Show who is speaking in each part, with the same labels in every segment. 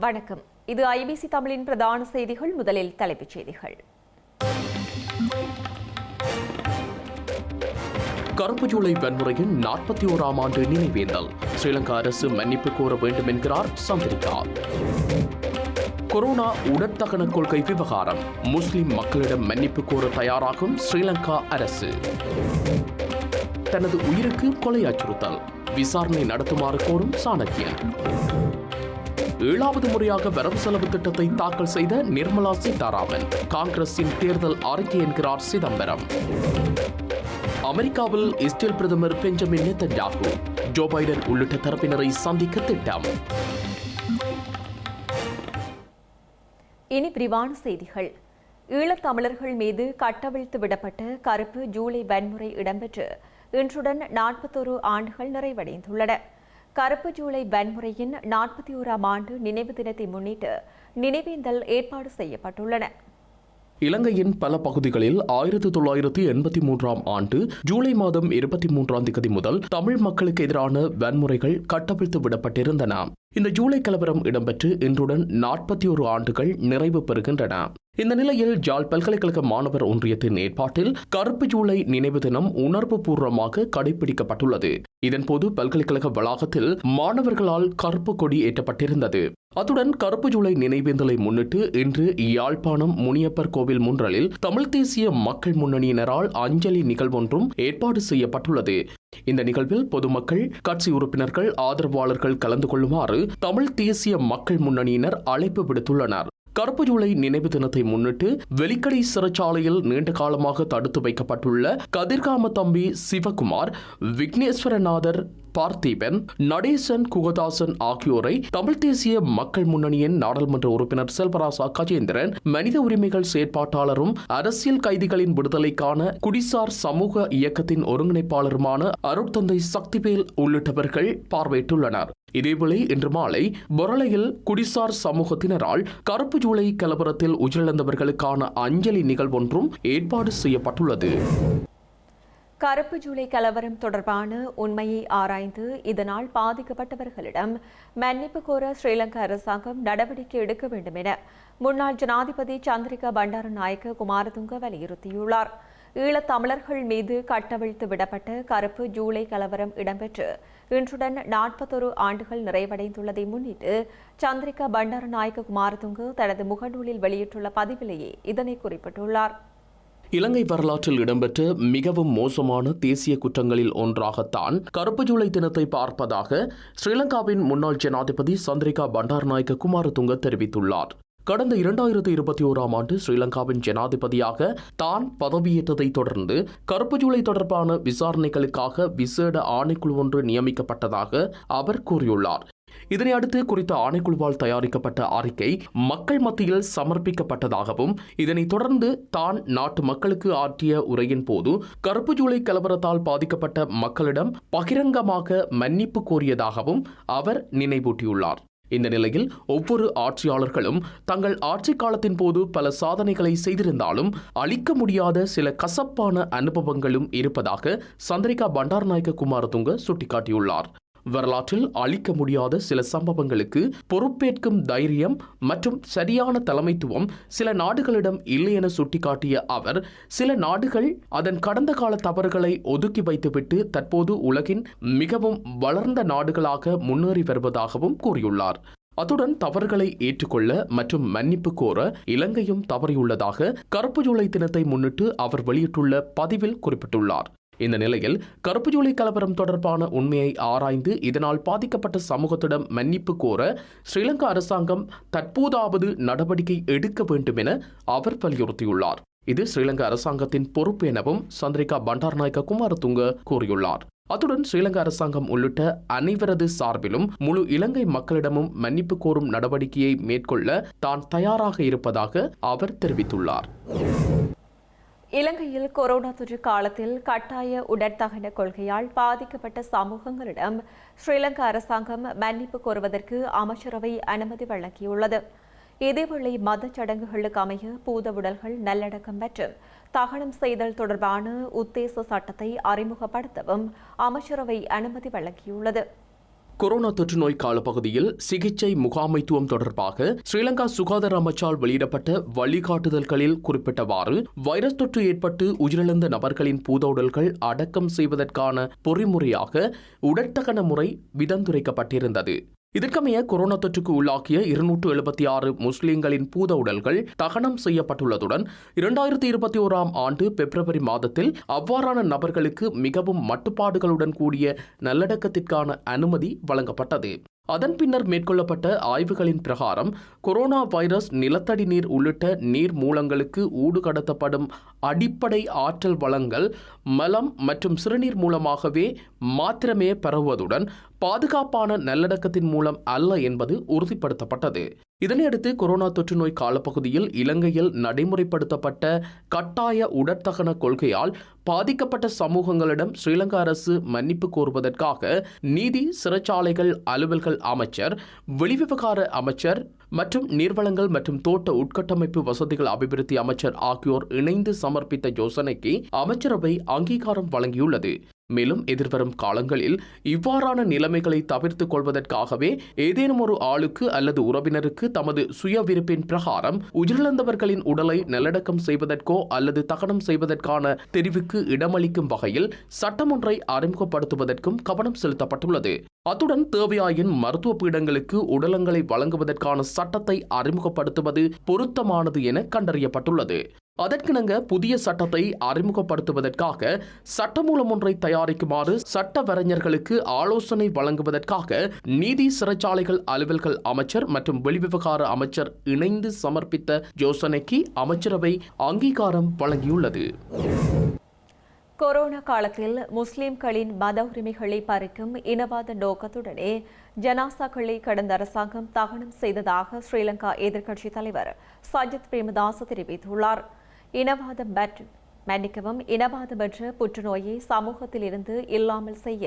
Speaker 1: வணக்கம். இது ஐபிசி தமிழின் பிரதான செய்திகள். முதலில் தலைப்புச் செய்திகள்.
Speaker 2: கருப்பு ஜூலை வன்முறையின் நாற்பத்தி ஓராம் ஆண்டு நினைவேந்தல். ஸ்ரீலங்கா அரசு மன்னிப்பு கோர வேண்டும் என்கிறார் சந்திரிகா. கொரோனா உடற்தகன கொள்கை விவகாரம். முஸ்லிம் மக்களிடம் மன்னிப்பு கோர தயாராகும் ஸ்ரீலங்கா அரசு. தனது உயிருக்கு கொலை அச்சுறுத்தல் விசாரணை நடத்துமாறு கோரும் சாணக்கியன். ஏழாவது முறையாக வரவு செலவு திட்டத்தை தாக்கல் செய்த நிர்மலா சீதாராமன். காங்கிரசின் தேர்தல் அறிக்கை என்கிறார் சிதம்பரம். அமெரிக்காவில் இஸ்ரேல் பிரதமர் பெஞ்சமின் நெத்தன்யாகு. ஜோ பைடன் உள்ளிட்ட தரப்பினரை சந்திக்க திட்டம்.
Speaker 1: இனி விரிவான செய்திகள். ஈழத்தமிழர்கள் மீது கட்டவிழ்த்து விடப்பட்ட கருப்பு ஜூலை வன்முறை இடம்பெற்று இன்றுடன் நாற்பத்தொரு ஆண்டுகள் நிறைவடைந்துள்ளன. கருப்பு ஜூலை வன்முறையின் நாற்பத்தி ஓராம் ஆண்டு நினைவு தினத்தை முன்னிட்டு நினைவேந்தல் ஏற்பாடு செய்யப்பட்டுள்ளன.
Speaker 2: இலங்கையின் பல பகுதிகளில் ஆயிரத்தி தொள்ளாயிரத்தி எண்பத்தி மூன்றாம் ஆண்டு ஜூலை மாதம் இருபத்தி மூன்றாம் தேதி முதல் தமிழ் மக்களுக்கு எதிரான வன்முறைகள் கட்டவிழ்த்து விடப்பட்டிருந்தன. இந்த ஜூலை கலவரம் இடம்பெற்று இன்றுடன் நாற்பத்தி ஒரு ஆண்டுகள் நிறைவு பெறுகின்றன. இந்த நிலையில் ஜாழ் பல்கலைக்கழக மாணவர் ஒன்றியத்தின் ஏற்பாட்டில் கருப்பு ஜூலை நினைவு தினம் உணர்வு பூர்வமாக கடைபிடிக்கப்பட்டுள்ளது. இதன்போது பல்கலைக்கழக வளாகத்தில் மாணவர்களால் கருப்பு கொடி ஏற்றப்பட்டிருந்தது. அத்துடன் கருப்பு ஜூலை நினைவேந்தலை முன்னிட்டு இன்று யாழ்ப்பாணம் முனியப்பர் கோவில் முன்றலில் தமிழ் தேசிய மக்கள் முன்னணியினரால் அஞ்சலி நிகழ்வொன்றும் ஏற்பாடு செய்யப்பட்டுள்ளது. இந்த நிகழ்வில் பொதுமக்கள் கட்சி உறுப்பினர்கள் ஆதரவாளர்கள் கலந்து கொள்ளுமாறு தமிழ் தேசிய மக்கள் முன்னணியினர் அழைப்பு விடுத்துள்ளனர். கருப்பு ஜூலை நினைவு தினத்தை முன்னிட்டு வெலிக்கடை சிறைச்சாலையில் நீண்ட காலமாக தடுத்து வைக்கப்பட்டுள்ள கதிர்காம தம்பி சிவகுமார் விக்னேஸ்வரநாதர் பார்த்தீபன் நடேசன் குகதாசன் ஆகியோரை தமிழ் தேசிய மக்கள் முன்னணியின் நாடாளுமன்ற உறுப்பினர் செல்வராசா கஜேந்திரன் மனித உரிமைகள் செயற்பாட்டாளரும் அரசியல் கைதிகளின் விடுதலைக்கான குடிசார் சமூக இயக்கத்தின் ஒருங்கிணைப்பாளருமான அருட்தந்தை சக்திவேல் உள்ளிட்டவர்கள் பார்வையிட்டுள்ளனர். இதேவேளை இன்று மாலை பொரளையில் குடிசார் சமூகத்தினரால் கருப்பு ஜூலை கலவரத்தில் உயிரிழந்தவர்களுக்கான அஞ்சலி நிகழ்வொன்றும் ஏற்பாடு செய்யப்பட்டுள்ளது.
Speaker 1: கருப்பு ஜூலை கலவரம் தொடர்பான உண்மையை ஆராய்ந்து இதனால் பாதிக்கப்பட்டவர்களிடம் மன்னிப்பு கோர ஸ்ரீலங்கா அரசாங்கம் நடவடிக்கை எடுக்க வேண்டும் என முன்னாள் ஜனாதிபதி சந்திரிகா பண்டாரநாயக்க குமாரதுங்க வலியுறுத்தியுள்ளார். ஈழத்தமிழர்கள் மீது கட்டவிழ்த்து விடப்பட்ட கருப்பு ஜூலை கலவரம் இடம்பெற்று இன்றுடன் நாற்பத்தொரு ஆண்டுகள் நிறைவடைந்துள்ளதை முன்னிட்டு சந்திரிகா பண்டாரநாயக்க குமாரதுங்க தனது முகநூலில் வெளியிட்டுள்ள பதிவிலேயே இதனை குறிப்பிட்டுள்ளார்.
Speaker 2: இலங்கை வரலாற்றில் இடம்பெற்ற மிகவும் மோசமான தேசிய குற்றங்களில் ஒன்றாகத்தான் கருப்பு ஜூலை தினத்தை பார்ப்பதாக ஸ்ரீலங்காவின் முன்னாள் ஜனாதிபதி சந்திரிகா பண்டாரநாயக்க குமாரதுங்க தெரிவித்துள்ளார். கடந்த இரண்டாயிரத்தி இருபத்தி ஓராம் ஆண்டு ஸ்ரீலங்காவின் ஜனாதிபதியாக தான் பதவியேற்றதை தொடர்ந்து கருப்பு ஜூலை தொடர்பான விசாரணைகளுக்காக விசேட ஆணைக்குழு ஒன்று நியமிக்கப்பட்டதாக அவர் கூறியுள்ளார். இதனை அடுத்து குறித்த ஆணைக்குழுவால் தயாரிக்கப்பட்ட அறிக்கை மக்கள் மத்தியில் சமர்ப்பிக்கப்பட்டதாகவும் இதனைத் தொடர்ந்து தான் நாட்டு மக்களுக்கு ஆற்றிய உரையின் போது கருப்பு ஜூலை கலவரத்தால் பாதிக்கப்பட்ட மக்களிடம் பகிரங்கமாக மன்னிப்பு கோரியதாகவும் அவர் நினைவூட்டியுள்ளார். இந்த நிலையில் ஒவ்வொரு ஆட்சியாளர்களும் தங்கள் ஆட்சி காலத்தின் போது பல சாதனைகளை செய்திருந்தாலும் அளிக்க முடியாத சில கசப்பான அனுபவங்களும் இருப்பதாக சந்திரிகா பண்டாரநாயக்க குமாரதுங்க சுட்டிக்காட்டியுள்ளார். வரலாற்றில் அழிக்க முடியாத சில சம்பவங்களுக்கு பொறுப்பேற்கும் தைரியம் மற்றும் சரியான தலைமைத்துவம் சில நாடுகளிடம் இல்லை என சுட்டிக்காட்டிய அவர் சில நாடுகள் அதன் கடந்த கால தவறுகளை ஒதுக்கி வைத்துவிட்டு தற்போது உலகின் மிகவும் வளர்ந்த நாடுகளாக முன்னேறி வருவதாகவும் கூறியுள்ளார். அத்துடன் தவறுகளை ஏற்றுக்கொள்ள மற்றும் மன்னிப்பு கோர இலங்கையும் தவறியுள்ளதாக கருப்பு ஜூலை தினத்தை முன்னிட்டு அவர் வெளியிட்டுள்ள பதிவில் குறிப்பிட்டுள்ளார். இந்த நிலையில் கருப்பு ஜூலை கலவரம் தொடர்பான உண்மையை ஆராய்ந்து இதனால் பாதிக்கப்பட்ட சமூகத்திடம் மன்னிப்பு கோர ஸ்ரீலங்கா அரசாங்கம் தற்போதாவது நடவடிக்கை எடுக்க வேண்டும் என அவர் வலியுறுத்தியுள்ளார். இது ஸ்ரீலங்கா அரசாங்கத்தின் பொறுப்பு எனவும் சந்திரிகா பண்டாரநாயக்க குமாரதுங்க கூறியுள்ளார். அத்துடன் ஸ்ரீலங்கா அரசாங்கம் உள்ளிட்ட அனைவரது சார்பிலும் முழு இலங்கை மக்களிடமும் மன்னிப்பு கோரும் நடவடிக்கையை மேற்கொள்ள தான் தயாராக இருப்பதாக அவர் தெரிவித்துள்ளார்.
Speaker 1: இலங்கையில் கொரோனா தொற்று காலத்தில் கட்டாய உடற்தகன கொள்கையால் பாதிக்கப்பட்ட சமூகங்களிடம் ஸ்ரீலங்கா அரசாங்கம் மன்னிப்பு கோருவதற்கு அமைச்சரவை அனுமதி வழங்கியுள்ளது. இதேவேளை மத சடங்குகளுக்கு அமைய பூத உடல்கள் நல்லடக்கம் மற்றும் தகனம் செய்தல் தொடர்பான உத்தேச சட்டத்தை அறிமுகப்படுத்தவும் அமைச்சரவை அனுமதி வழங்கியுள்ளது.
Speaker 2: கொரோனா தொற்று நோய் காலப்பகுதியில் சிகிச்சை முகாமைத்துவம் தொடர்பாக ஸ்ரீலங்கா சுகாதார அமைச்சால் வெளியிடப்பட்ட வழிகாட்டுதல்களில் குறிப்பிட்டவாறு வைரஸ் தொற்று ஏற்பட்டு உயிரிழந்த நபர்களின் பூதோடல்கள் அடக்கம் செய்வதற்கான பொறிமுறையாக உடட்டகன முறை விதந்துரைக்கப்பட்டிருந்தது இதற்கமைய கொரோனா தொற்றுக்கு உள்ளாக்கிய இருநூற்று எழுபத்தி ஆறு முஸ்லிம்களின் பூத உடல்கள் தகனம் செய்யப்பட்டுள்ளதுடன் இரண்டாயிரத்தி இருபத்தி ஓராம் ஆண்டு பிப்ரவரி மாதத்தில் அவ்வாறான நபர்களுக்கு மிகவும் மட்டுப்பாடுகளுடன் கூடிய நல்லடக்கத்திற்கான அனுமதி வழங்கப்பட்டது. அதன் பின்னர் மேற்கொள்ளப்பட்ட ஆய்வுகளின் பிரகாரம் கொரோனா வைரஸ் நிலத்தடி நீர் உள்ளிட்ட நீர் மூலங்களுக்கு ஊடுகடத்தப்படும் அடிப்படை ஆற்றல் வளங்கள் மலம் மற்றும் சிறுநீர் மூலமாகவே மாத்திரமே பரவுவதுடன் பாதுகாப்பான நல்லடக்கத்தின் மூலம் அல்ல என்பது உறுதிப்படுத்தப்பட்டது. இதனையடுத்து கொரோனா தொற்று நோய் காலப்பகுதியில் இலங்கையில் நடைமுறைப்படுத்தப்பட்ட கட்டாய உடற்தகன கொள்கையால் பாதிக்கப்பட்ட சமூகங்களிடம் ஸ்ரீலங்கா அரசு மன்னிப்பு கோருவதற்காக நீதி சிறைச்சாலைகள் அலுவல்கள் அமைச்சர் வெளிவிவகார அமைச்சர் மற்றும் நீர்வளங்கள் மற்றும் தோட்ட உட்கட்டமைப்பு வசதிகள் அபிவிருத்தி அமைச்சர் ஆகியோர் இணைந்து சமர்ப்பித்த யோசனைக்கு அமைச்சரவை அங்கீகாரம் வழங்கியுள்ளது. மேலும் எதிர்வரும் காலங்களில் இவ்வாறான நிலைமைகளை தவிர்த்துக் கொள்வதற்காகவே ஏதேனும் ஒரு ஆளுக்கு அல்லது உறவினருக்கு தமது சுய விருப்பின் பிரகாரம் உயிரிழந்தவர்களின் உடலை நல்லடக்கம் செய்வதற்கோ அல்லது தகனம் செய்வதற்கான தெரிவுக்கு இடமளிக்கும் வகையில் சட்டம் ஒன்றை அறிமுகப்படுத்துவதற்கும் கவனம் செலுத்தப்பட்டுள்ளது. அத்துடன் தேவையாயின் மருத்துவ பீடங்களுக்கு உடலங்களை வழங்குவதற்கான சட்டத்தை அறிமுகப்படுத்துவது பொருத்தமானது என கண்டறியப்பட்டுள்ளது. அதற்கிணங்க புதிய சட்டத்தை அறிமுகப்படுத்துவதற்காக சட்டமூலம் ஒன்றை தயாரிக்குமாறு சட்டவரைஞர்களுக்கு ஆலோசனை வழங்குவதற்காக நீதி சிறைச்சாலைகள் அலுவல்கள் அமைச்சர் மற்றும் வெளிவிவகார அமைச்சர் இணைந்து சமர்ப்பித்த யோசனைக்கு அமைச்சரவை அங்கீகாரம் வழங்கியுள்ளது.
Speaker 1: கொரோனா காலத்தில் முஸ்லிம்களின் மத உரிமைகளை பறிக்கும் இனவாத நோக்கத்துடனே ஜனாசாக்களை கடந்த அரசாங்கம் தகனம் செய்ததாக ஸ்ரீலங்கா எதிர்க்கட்சித் தலைவர் சஜித் பிரேமதாஸ் தெரிவித்துள்ளார். இனவாதம் மற்றும் மன்னிக்கவும் இனவாதமற்ற புற்றுநோயை சமூகத்தில் இருந்து இல்லாமல் செய்ய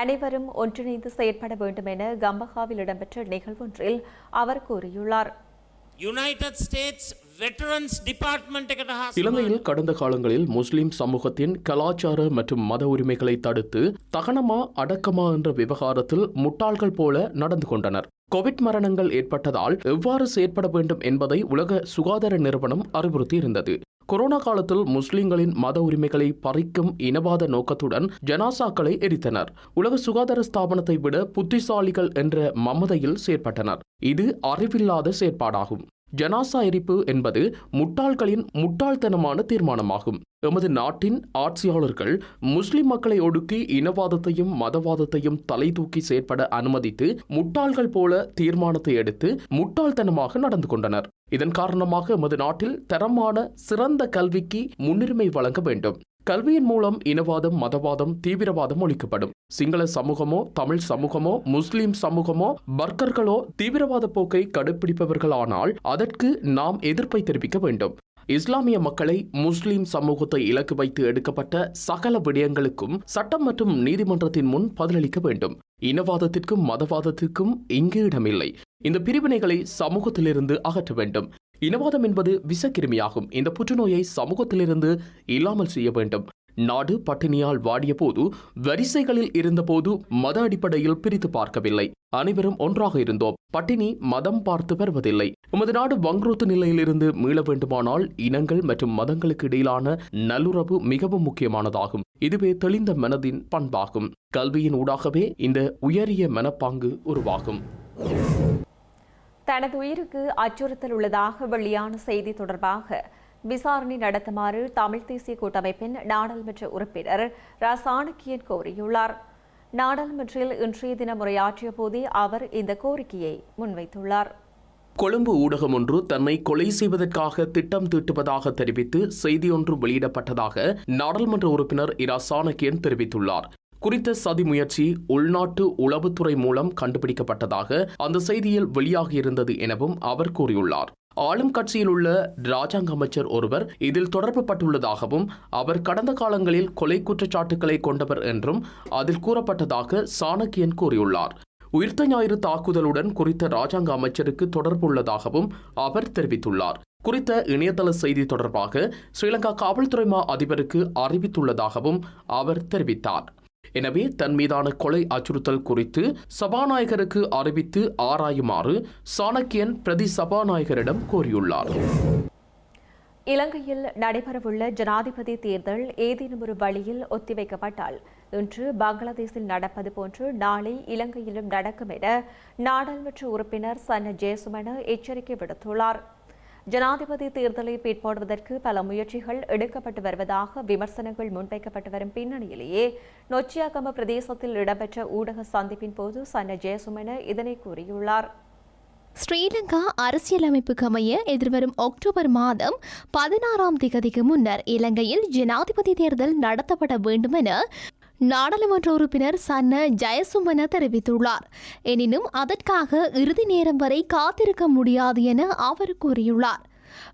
Speaker 1: அனைவரும் ஒன்றிணைந்து செயற்பட வேண்டும் என கம்பகாவில் இடம்பெற்ற நிகழ்வொன்றில் அவர் கூறியுள்ளார்.
Speaker 3: யுனைடெட் ஸ்டேட்ஸ்
Speaker 2: இலங்கையில் கடந்த காலங்களில் முஸ்லிம் சமூகத்தின் கலாச்சார மற்றும் மத உரிமைகளை தடுத்து தகனமா அடக்கமா என்ற விவகாரத்தில் முட்டாள்கள் போல நடந்து கொண்டனர். கோவிட் மரணங்கள் ஏற்பட்டதால் எவ்வாறு செயற்பட வேண்டும் என்பதை உலக சுகாதார நிறுவனம் அறிவுறுத்தி இருந்தது கொரோனா காலத்தில் முஸ்லிம்களின் மத உரிமைகளை பறிக்கும் இனவாத நோக்கத்துடன் ஜனாசாக்களை எரித்தனர். உலக சுகாதார ஸ்தாபனத்தை விட புத்திசாலிகள் என்ற மமதையில் செயற்பட்டனர். இது அறிவில்லாத செயற்பாடாகும். ஜனாசா எரிப்பு என்பது முட்டாள்களின் முட்டாள்தனமான தீர்மானமாகும். எமது நாட்டின் ஆட்சியாளர்கள் முஸ்லிம் மக்களை ஒடுக்கி இனவாதத்தையும் மதவாதத்தையும் தலை தூக்கி செயற்பட அனுமதித்து முட்டாள்கள் போல தீர்மானத்தை எடுத்து முட்டாள்தனமாக நடந்து கொண்டனர். இதன் காரணமாக எமது நாட்டில் தரமான சிறந்த கல்விக்கு முன்னுரிமை வழங்க வேண்டும். கல்வியின் மூலம் இனவாதம் மதவாதம் தீவிரவாதம் ஒழிக்கப்படும். சிங்கள சமூகமோ தமிழ் சமூகமோ முஸ்லிம் சமூகமோ பர்கர்களோ தீவிரவாத போக்கை கடுப்பிடிப்பவர்களானால் அதற்கு நாம் எதிர்ப்பை தெரிவிக்க வேண்டும். இஸ்லாமிய மக்களை முஸ்லிம் சமூகத்தை இலக்கு வைத்து எடுக்கப்பட்ட சகல விடயங்களுக்கும் சட்டம் மற்றும் நீதிமன்றத்தின் முன் பதிலளிக்க வேண்டும். இனவாதத்திற்கும் மதவாதத்திற்கும் இங்கு இடமில்லை இந்த பிரிவினைகளை சமூகத்திலிருந்து அகற்ற வேண்டும். இனவாதம் என்பது விஷக்கிருமியாகும் இந்த புற்றுநோயை சமூகத்திலிருந்து இல்லாமல் செய்ய வேண்டும். நாடு பட்டினியால் வாடியபோது வரிசைகளில் இருந்தபோது மத அடிப்படையில் பிரித்து பார்க்கவில்லை. அனைவரும் ஒன்றாக இருந்தோம். பட்டினி மதம் பார்த்து வருவதில்லை. உமது நாடு வங்குரோத்து நிலையிலிருந்து மீள வேண்டுமானால் இனங்கள் மற்றும் மதங்களுக்கு இடையிலான நல்லுறவு மிகவும் முக்கியமானதாகும். இதுவே தெளிந்த மனதின் பண்பாகும். கல்வியின் ஊடாகவே இந்த உயரிய மனப்பாங்கு உருவாகும்.
Speaker 1: தனது உயிருக்கு அச்சுறுத்தல் உள்ளதாக வெளியான செய்தி தொடர்பாக விசாரணை நடத்துமாறு தமிழ் தேசிய கூட்டமைப்பின் நாடாளுமன்ற உறுப்பினர் ரா சாணக்கியன் கோரியுள்ளார். நாடாளுமன்றில் இன்றைய தினம் உரையாற்றிய போதே அவர் இந்த கோரிக்கையை முன்வைத்துள்ளார்.
Speaker 2: கொழும்பு ஊடகம் ஒன்று தன்னை கொலை செய்வதற்காக திட்டம் தீட்டுவதாக தெரிவித்து செய்தியொன்று வெளியிடப்பட்டதாக நாடாளுமன்ற உறுப்பினர் இரா சாணக்கியன் தெரிவித்துள்ளார். குறித்த சதி முயற்சி உள்நாட்டு உளவுத்துறை மூலம் கண்டுபிடிக்கப்பட்டதாக அந்த செய்தியில் வெளியாகியிருந்தது எனவும் அவர் கூறியுள்ளார். ஆளும் கட்சியில் உள்ள ராஜாங்க அமைச்சர் ஒருவர் இதில் தொடர்பு பட்டுள்ளதாகவும் அவர் கடந்த காலங்களில் கொலை குற்றச்சாட்டுகளை கொண்டவர் என்றும் அதில் கூறப்பட்டதாக சாணக்கியன் கூறியுள்ளார். உயிர்த்த ஞாயிறு தாக்குதலுடன் குறித்த ராஜாங்க அமைச்சருக்கு தொடர்புள்ளதாகவும் அவர் தெரிவித்துள்ளார். குறித்த இணையதள செய்தி தொடர்பாக ஸ்ரீலங்கா காவல்துறை மா அதிபருக்கு அறிவித்துள்ளதாகவும் அவர் தெரிவித்தார். எனவே தன் மீதான கொலை அச்சுறுத்தல் குறித்து சபாநாயகருக்கு அறிவித்து ஆராயுமாறு சாணக்கியன் பிரதி சபாநாயகரிடம் கோரியுள்ளார்.
Speaker 1: இலங்கையில் நடைபெறவுள்ள ஜனாதிபதி தேர்தல் ஏதேனும் ஒரு வழியில் ஒத்திவைக்கப்பட்டால் இன்று பங்களாதேஷில் நடப்பது போன்று நாளை இலங்கையிலும் நடக்கும் என நாடாளுமன்ற உறுப்பினர் சன்ன ஜெயசுமன எச்சரிக்கை விடுத்துள்ளார். ஜனாதிபதி தேர்தலை பிற்படுவதற்கு பல முயற்சிகள் எடுக்கப்பட்டு வருவதாக விமர்சனங்கள் முன்வைக்கப்பட்டு வரும் பின்னணியிலேயே நொச்சியாகம பிரதேசத்தில் இடம்பெற்ற ஊடக சந்திப்பின் போது சன்ன ஜெயசுமன இதனை கூறியுள்ளார்.
Speaker 4: ஸ்ரீலங்கா அரசியலமைப்புக்கு அமைய எதிர்வரும் அக்டோபர் மாதம் பதினாறாம் திகதிக்கு முன்னர் இலங்கையில் ஜனாதிபதி தேர்தல் நடத்தப்பட வேண்டும் என நாடாளுமன்ற உறுப்பினர் சன்ன ஜெயசுமன தெரிவித்துள்ளார். எனினும் அதற்காக இறுதி நேரம் வரை காத்திருக்க முடியாது என அவர் கூறியுள்ளார்.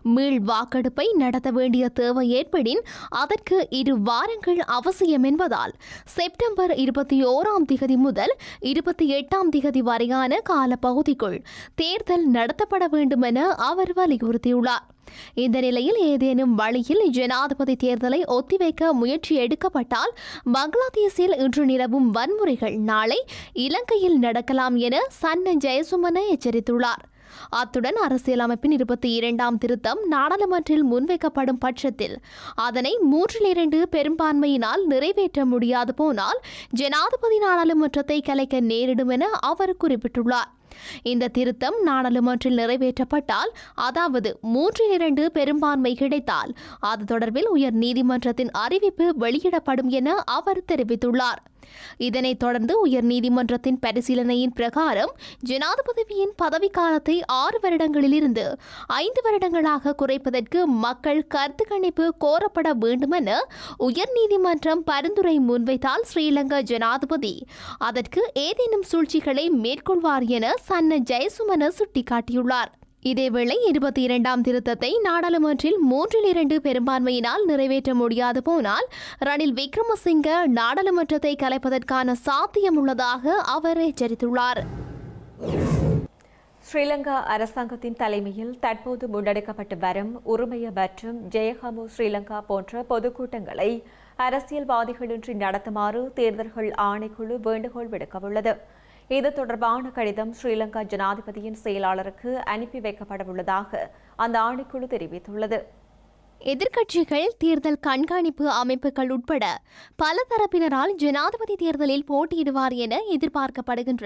Speaker 4: மீள் வாக்கெடுப்பை நடத்த வேண்டிய தேவை ஏற்படின் அதற்கு இரு வாரங்கள் அவசியம் என்பதால் செப்டம்பர் இருபத்தி ஓராம் திகதி முதல் இருபத்தி எட்டாம் திகதி வரையான காலப்பகுதிக்குள் தேர்தல் நடத்தப்பட வேண்டும் என அவர் வலியுறுத்தியுள்ளார். இந்த நிலையில் ஏதேனும் வழியில் ஜனாதிபதி தேர்தலை ஒத்திவைக்க முயற்சி எடுக்கப்பட்டால் பங்களாதேஷில் இன்று நிலவும் வன்முறைகள் நாளை இலங்கையில் நடக்கலாம் என சன்ன ஜெயசுமன எச்சரித்துள்ளார். அத்துடன் அரசியலமைப்பின் இருபத்தி இரண்டாம் திருத்தம் நாடாளுமன்றில் முன்வைக்கப்படும் பட்சத்தில் அதனை மூன்றில் இரண்டு பெரும்பான்மையினால் நிறைவேற்ற முடியாது போனால் ஜனாதிபதி நாடாளுமன்றத்தை கலைக்க நேரிடும் என அவர் குறிப்பிட்டுள்ளார். இந்த திருத்தம் நாடாளுமன்றில் நிறைவேற்றப்பட்டால் அதாவது மூன்றில் இரண்டு பெரும்பான்மை கிடைத்தால் அது தொடர்பில் உயர் நீதிமன்றத்தின் அறிவிப்பு வெளியிடப்படும் என அவர் தெரிவித்துள்ளார். இதனைத் தொடர்ந்து உயர் நீதிமன்றத்தின் பரிசீலனையின் பிரகாரம் ஜனாதிபதியின் பதவிக்காலத்தை ஆறு வருடங்களிலிருந்து ஐந்து வருடங்களாக குறைப்பதற்கு மக்கள் கருத்து கணிப்பு கோரப்பட வேண்டுமென உயர் நீதிமன்றம் பரிந்துரை முன்வைத்தால் ஸ்ரீலங்கா ஜனாதிபதி அதற்கு ஏதேனும் சூழ்ச்சிகளை மேற்கொள்வார் என சன்ன ஜெயசுமன சுட்டிக்காட்டியுள்ளார். இதேவேளை இருபத்தி இரண்டாம் திருத்தத்தை நாடாளுமன்றில் மூன்றில் இரண்டு பெரும்பான்மையினால் நிறைவேற்ற முடியாது போனால் ரணில் விக்ரமசிங்க நாடாளுமன்றத்தை கலைப்பதற்கான சாத்தியம் உள்ளதாக அவர் எச்சரித்துள்ளார்.
Speaker 1: ஸ்ரீலங்கா அரசாங்கத்தின் தலைமையில் தற்போது முன்னெடுக்கப்பட்டு வரும் உரிமைய மற்றும் ஜெயஹாமு ஸ்ரீலங்கா போன்ற பொதுக்கூட்டங்களை அரசியல்வாதிகளின்றி நடத்துமாறு தேர்தல்கள் ஆணைக்குழு வேண்டுகோள் விடுக்கவுள்ளது. இது தொடர்பான கடிதம் ஸ்ரீலங்கா ஜனாதிபதியின் செயலாளருக்கு அனுப்பி வைக்கப்படவுள்ளதாக அந்த ஆணைக்குழு தெரிவித்துள்ளது.
Speaker 4: எதிர்க்கட்சிகள் தேர்தல் கண்காணிப்பு அமைப்புகள் உட்பட பல தரப்பினரால் ஜனாதிபதி தேர்தலில் போட்டியிடுவார் என எதிர்பார்க்கப்படுகின்ற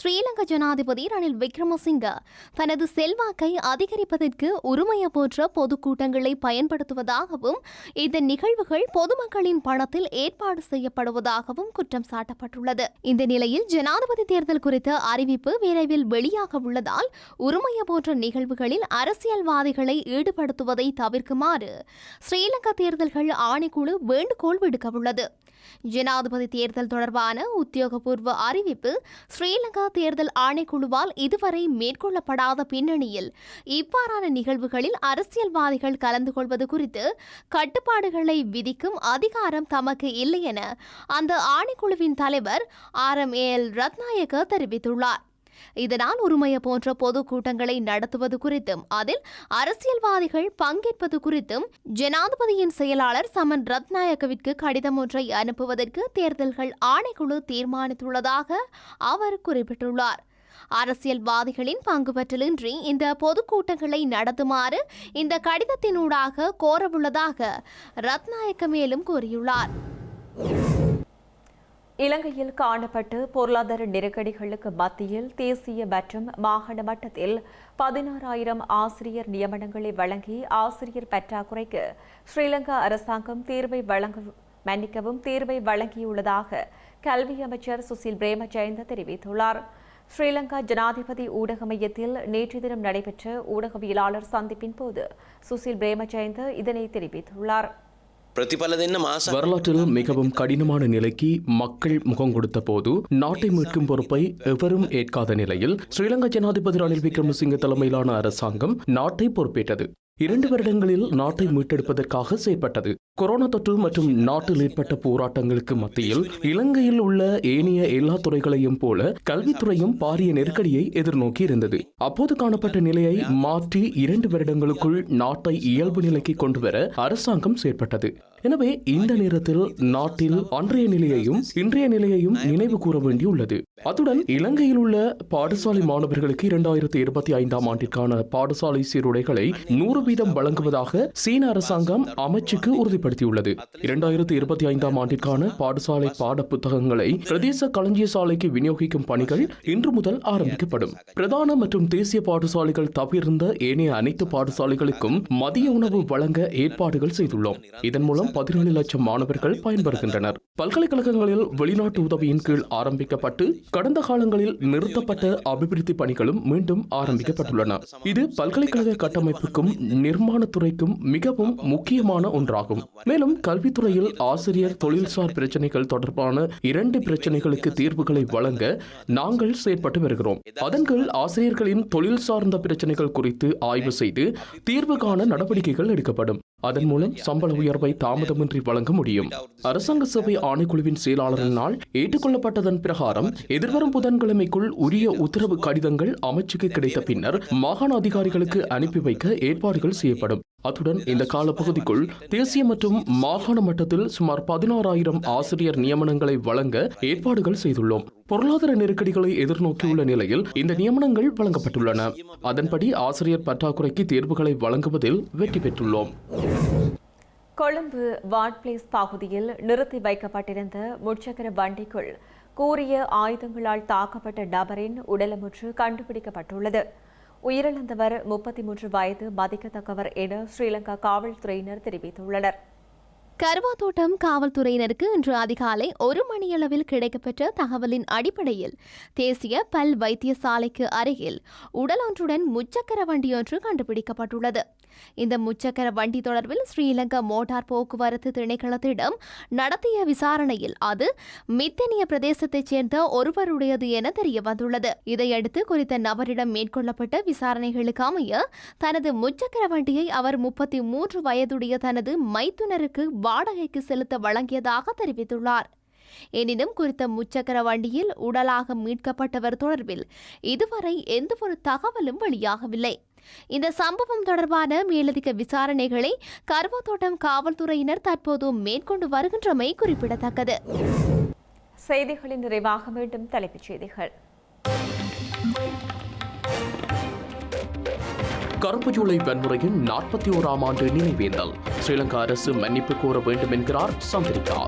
Speaker 4: ஸ்ரீலங்கா ஜனாதிபதி ரணில் விக்ரமசிங்க தனது செல்வாக்கை அதிகரிப்பதற்கு உரிமைய போன்ற பொதுக்கூட்டங்களை பயன்படுத்துவதாகவும் இந்த நிகழ்வுகள் பொதுமக்களின் பணத்தில் ஏற்பாடு செய்யப்படுவதாகவும் குற்றம் சாட்டப்பட்டுள்ளது. இந்த நிலையில் ஜனாதிபதி தேர்தல் குறித்த அறிவிப்பு விரைவில் வெளியாக உள்ளதால் உரிமைய போன்ற நிகழ்வுகளில் அரசியல்வாதிகளை ஈடுபடுத்துவதை தவிர்க்குமாறு ஸ்ரீலங்கா தேர்தல்கள் ஆணைக்குழு வேண்டுகோள் விடுக்கவுள்ளது. ஜனாதிபதி தேர்தல் தொடர்பான உத்தியோகபூர்வ அறிவிப்பு ஸ்ரீலங்கா தேர்தல் ஆணைக்குழுவால் இதுவரை மேற்கொள்ளப்படாத பின்னணியில். இவ்வாறான நிகழ்வுகளில் அரசியல்வாதிகள் கலந்து கொள்வது குறித்து கட்டுப்பாடுகளை விதிக்கும் அதிகாரம் தமக்கு இல்லை என அந்த ஆணைக்குழுவின் தலைவர் ஆர் எம் எல் ரத்நாயக்க தெரிவித்துள்ளார். இதனால் உரிமையை போன்ற பொதுக்கூட்டங்களை நடத்துவது குறித்தும் அதில் அரசியல்வாதிகள் பங்கேற்பது குறித்தும் ஜனாதிபதியின் செயலாளர் சமன் ரத்நாயக்கவிற்கு கடிதம் ஒன்றை அனுப்புவதற்கு தேர்தல்கள் ஆணைக்குழு தீர்மானித்துள்ளதாக அவர் குறிப்பிட்டுள்ளார். அரசியல்வாதிகளின் பங்குபற்றலின்றி இந்த பொதுக்கூட்டங்களை நடத்துமாறு இந்த கடிதத்தினூடாக கோரவுள்ளதாக ரத்நாயக்க மேலும் கூறியுள்ளார்.
Speaker 1: இலங்கையில் காணப்பட்டு பொருளாதார நெருக்கடிகளுக்கு மத்தியில் தேசிய மற்றும் மாகாண மட்டத்தில் பதினாறாயிரம் ஆசிரியர் நியமனங்களை வழங்கி ஆசிரியர் பற்றாக்குறைக்கு ஸ்ரீலங்கா அரசாங்கம் தீர்வை வழங்க மன்னிக்கவும் தீர்வை வழங்கியுள்ளதாக கல்வி அமைச்சர் சுசில் பிரேமஜெயந்த தெரிவித்துள்ளார். ஸ்ரீலங்கா ஜனாதிபதி ஊடக மையத்தில் நேற்று தினம் நடைபெற்ற ஊடகவியலாளர் சந்திப்பின் போது சுசில் பிரேமஜெயந்த இதனை தெரிவித்துள்ளார்.
Speaker 2: வரலாற்றில் மிகவும் கடினமான நிலைக்கு மக்கள் முகம் கொடுத்த போது நாட்டை மீட்கும் பொறுப்பை எவரும் ஏற்காத நிலையில் ஸ்ரீலங்கா ஜனாதிபதி ரணில் விக்ரமசிங்க தலைமையிலான அரசாங்கம் நாட்டை பொறுப்பேற்றது. இரண்டு வருடங்களில் நாட்டை மீட்டெடுப்பதற்காக செயற்பட்டது. கொரோனா தொற்று மற்றும் நாட்டில் ஏற்பட்ட போராட்டங்களுக்கு மத்தியில் இலங்கையில் உள்ள ஏனைய எல்லா துறைகளையும் போல கல்வித்துறையும் பாரிய நெருக்கடியை எதிர்நோக்கி இருந்தது. அப்போது காணப்பட்ட நிலையை மாற்றி இரண்டு வருடங்களுக்குள் நாட்டை இயல்பு நிலைக்கு கொண்டு வர அரசாங்கம் செயற்பட்டது. எனவே இந்த நேரத்தில் நாட்டில் அன்றைய நிலையையும் இன்றைய நிலையையும் நினைவு கூற வேண்டியுள்ளது. அத்துடன் இலங்கையில் உள்ள பாடசாலை மாணவர்களுக்கு இரண்டாயிரத்தி இருபத்தி ஐந்தாம் ஆண்டிற்கான பாடசாலை சீருடைகளை நூறு வீதம் வழங்குவதாக சீன அரசாங்கம் அமைச்சுக்கு ஏற்படுத்தியுள்ளது இரண்டாயிரத்தி இருபத்தி ஐந்தாம் ஆண்டிற்கான பாடசாலை பாட புத்தகங்களை பிரதேச களஞ்சிய சாலைக்கு விநியோகிக்கும் பணிகள் இன்று முதல் ஆரம்பிக்கப்படும். பிரதான மற்றும் தேசிய பாடசாலைகள் தவிர்ந்த ஏனைய அனைத்து பாடசாலைகளுக்கும் மதிய உணவு வழங்க ஏற்பாடுகள் செய்துள்ளோம். இதன் மூலம் பதினேழு லட்சம் மாணவர்கள் பயன்பெறுகின்றனர். பல்கலைக்கழகங்களில் வெளிநாட்டு உதவியின் கீழ் ஆரம்பிக்கப்பட்டு கடந்த காலங்களில் நிறுத்தப்பட்ட அபிவிருத்தி பணிகளும் மீண்டும் ஆரம்பிக்கப்பட்டுள்ளன. இது பல்கலைக்கழக கட்டமைப்புக்கும் நிர்மாணத்துறைக்கும் மிகவும் முக்கியமான ஒன்றாகும். மேலும் கல்வித்துறையில் ஆசிரியர் தொழில்சார் பிரச்சனைகள் தொடர்பான இரண்டு பிரச்சனைகளுக்கு தீர்வுகளை வழங்க நாங்கள் செயற்பட்டு வருகிறோம். அதன் கீழ் ஆசிரியர்களின் தொழில் சார்ந்த பிரச்சனைகள் குறித்து ஆய்வு செய்து தீர்வு காண நடவடிக்கைகள் எடுக்கப்படும். அதன் மூலம் சம்பள உயர்வை தாமதமின்றி வழங்க முடியும். அரசாங்க சபை ஆணைக்குழுவின் செயலாளரினால் ஏற்றுக்கொள்ளப்பட்டதன் பிரகாரம் எதிர்வரும் புதன்கிழமைக்குள் உரிய உத்தரவு கடிதங்கள் அமைச்சுக்கு கிடைத்த பின்னர் மாகாண அதிகாரிகளுக்கு அனுப்பி வைக்க ஏற்பாடுகள் செய்யப்படும். அத்துடன் இந்த காலப்பகுதிக்குள் தேசிய மற்றும் மாகாண மட்டத்தில் சுமார் பதினாறாயிரம் ஆசிரியர் நியமனங்களை வழங்க ஏற்பாடுகள் செய்துள்ளோம். பொருளாதார நெருக்கடிகளை எதிர்நோக்கியுள்ள நிலையில் இந்த நியமனங்கள் வழங்கப்பட்டுள்ளன. அதன்படி ஆசிரியர் பற்றாக்குறைக்கு தேர்வுகளை வழங்குவதில் வெற்றி பெற்றுள்ளோம்.
Speaker 1: கொழும்பு வார்ட் பிளேஸ் பகுதியில் நிறுத்தி வைக்கப்பட்டிருந்த முச்சக்கர வண்டிக்குள் கூறிய ஆயுதங்களால் தாக்கப்பட்ட நபரின் உடலமுற்று கண்டுபிடிக்கப்பட்டுள்ளது. உயிரிழந்தவர் முப்பத்தி மூன்று வயது மதிக்கத்தக்கவர் என ஸ்ரீலங்கா காவல்துறையினர் தெரிவித்துள்ளனர்.
Speaker 4: கருவாத்தோட்டம் காவல்துறையினருக்கு இன்று அதிகாலை ஒரு மணியளவில் கிடைக்கப்பெற்ற தகவலின் அடிப்படையில் தேசிய பல் வைத்தியசாலைக்கு அருகில் உடல் ஒன்றுடன் முச்சக்கர வண்டியொன்று கண்டுபிடிக்கப்பட்டுள்ளது. இந்த முச்சக்கர வண்டி தொடர்பில் ஸ்ரீலங்கா மோட்டார் போக்குவரத்து திணைக்களத்திடம் நடத்திய விசாரணையில் அது மித்தனிய பிரதேசத்தைச் சேர்ந்த ஒருவருடையது என தெரிய வந்துள்ளது இதையடுத்து குறித்த நபரிடம் மேற்கொள்ளப்பட்ட விசாரணைகளுக்கு அமைய தனது முச்சக்கர வண்டியை அவர் முப்பத்தி மூன்று வயதுடைய தனது மைத்துனருக்கு வாடகைக்கு செலுத்த வழங்கியதாக தெரிவித்துள்ளார். எனினும் குறித்த முச்சக்கர வண்டியில் உடலாக மீட்கப்பட்டவர் தொடர்பில் இதுவரை எந்தவொரு தகவலும் வெளியாகவில்லை. இந்த சம்பவம் தொடர்பான மேலதிக விசாரணைகளை கருவத்தோட்டம் காவல்துறையினர் தற்போது மேற்கொண்டு வருகின்றமை குறிப்பிடத்தக்கது.
Speaker 1: செய்திகளின் நிறைவாக மீண்டும் தலைப்புச் செய்திகள்.
Speaker 2: கருப்பு ஜூலை வன்முறையின் நாற்பத்தி ஓராம் ஆண்டு நினைவேந்தல். ஸ்ரீலங்கா அரசு மன்னிப்பு கோர வேண்டும் என்கிறார் சந்திரிகா.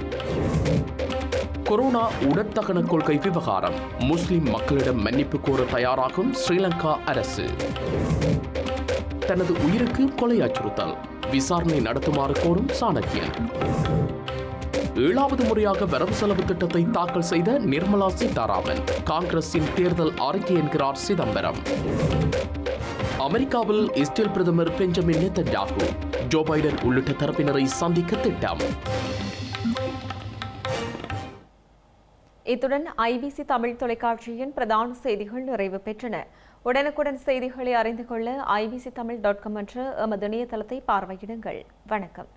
Speaker 2: கொரோனா உடற்தகன கொள்கை விவகாரம். முஸ்லிம் மக்களிடம் மன்னிப்பு கோர தயாராகும் ஸ்ரீலங்கா அரசு. தனது உயிருக்கு கொலை அச்சுறுத்தல் விசாரணை நடத்துமாறு கோரும் சாணக்கியன். ஏழாவது முறையாக வரவு செலவு திட்டத்தை தாக்கல் செய்த நிர்மலா சீதாராமன். காங்கிரசின் தேர்தல் அறிக்கை என்கிறார் சிதம்பரம். அமெரிக்காவில் இஸ்ரேல் பிரதமர் பெஞ்சமின் நெத்தன்யாகு ஜோ பைடன் உள்ளிட்ட தரப்பினரை சந்திக்க திட்டம்.
Speaker 1: இத்துடன் ஐபிசி தமிழ் தொலைக்காட்சியின் பிரதான செய்திகள் நிறைவு பெற்றன. உடனுக்குடன் செய்திகளை அறிந்து கொள்ள ஐபிசி தமிழ் டாட் காம் என்ற எமது இணையதளத்தை பார்வையிடுங்கள். வணக்கம்.